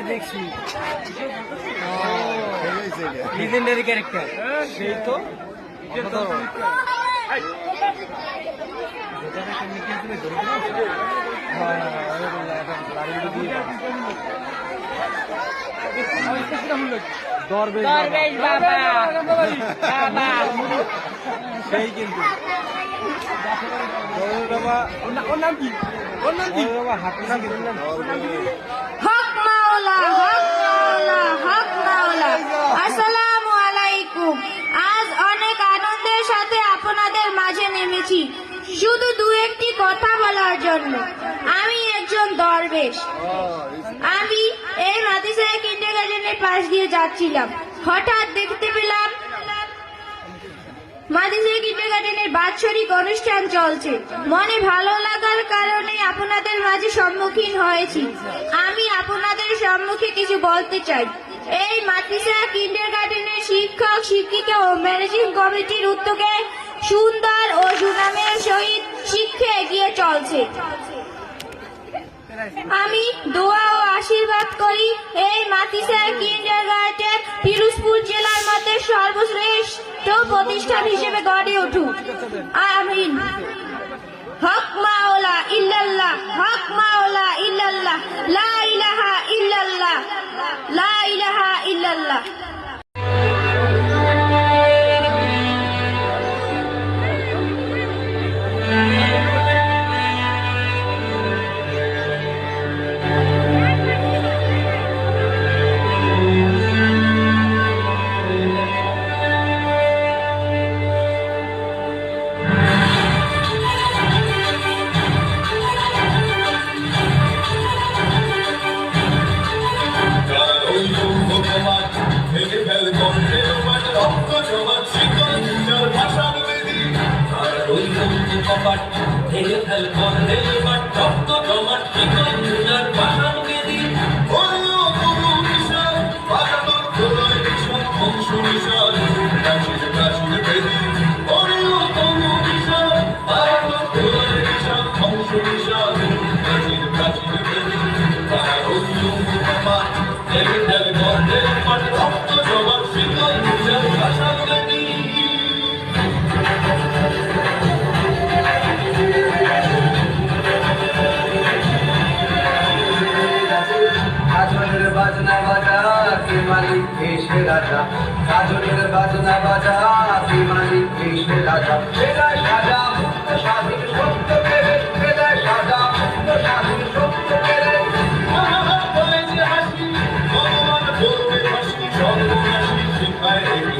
আগে দেখছি। Legendary character সেই তো। দরবেশ বাবা। বাবা। সেই কিন্তু। দরবেশ বাবা। ওর নাম কি? ওর নাম কি? কিনলেন হক অনেক আনন্দের সাথে আপনাদের মাঝে নেমেছি। শুধু দু একটি কথা বলার জন্য। আমি একজন দরবেশ। আমি এই মাদ্রাসায় কিন্ডারগার্ডেনের পাশ দিয়ে যাচ্ছিলাম। হঠাৎ দেখতে পেলাম মাদ্রাসায় কিন্ডারগার্ডেনের বাৎসরিক অনুষ্ঠান চলছে। মনে ভালো লাগার কারণে আপনাদের মাঝে সম্মুখীন হয়েছি। আমি আপনাদের সম্মুখে কিছু বলতে চাই। এই মাদ্রাসা কিন্ডারগার্ডেনের শিক্ষক, শিক্ষিকা ও ম্যানেজিং কমিটির উদ্যোগে সুন্দর ও সুনামের সহিত শিক্ষা এগিয়ে চলছে। আমি দোয়া ও আশীর্বাদ করি এই মাতিসা কিন্ডার সর্বশ্রেষ্ঠ প্রতিষ্ঠান হিসেবে গড়ে উঠুক। আমিন। হক মাওলা ইল্লাল্লাহ, হক মাওলা ইল্লাল্লাহ, লা ইলাহা ইল্লাল্লাহ, লা ইলাহা ইল্লাল্লাহ। কপাট ভেঙে ফেল বন্ধে বাট রক্ত জমাট শিকল দুজার পাশান বেদি ওরিও তবু বিশাল পাতাতর প্রলয় বিশাল বংশ বিশাল কাশির কাশির বেদি ওরিও তবু বিশাল পাতাতর প্রলয় বিশাল বংশ বিশাল কাশির কাশির বেদি, তারা ওরিও কপাট ভেঙে কাজলের বাজনা বাজা কে মালিক এসে রাজা বেলায় সাজা মুক্ত স্বাধীন সত্য পেরে বেলায় সাজা মুক্ত স্বাধীন সত্য পেরে মহাভাব বলে যে হাসি ভগবান বলবে হাসি সর্বনাশী শিখায়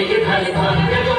ভেঙে ফেলে ধরবে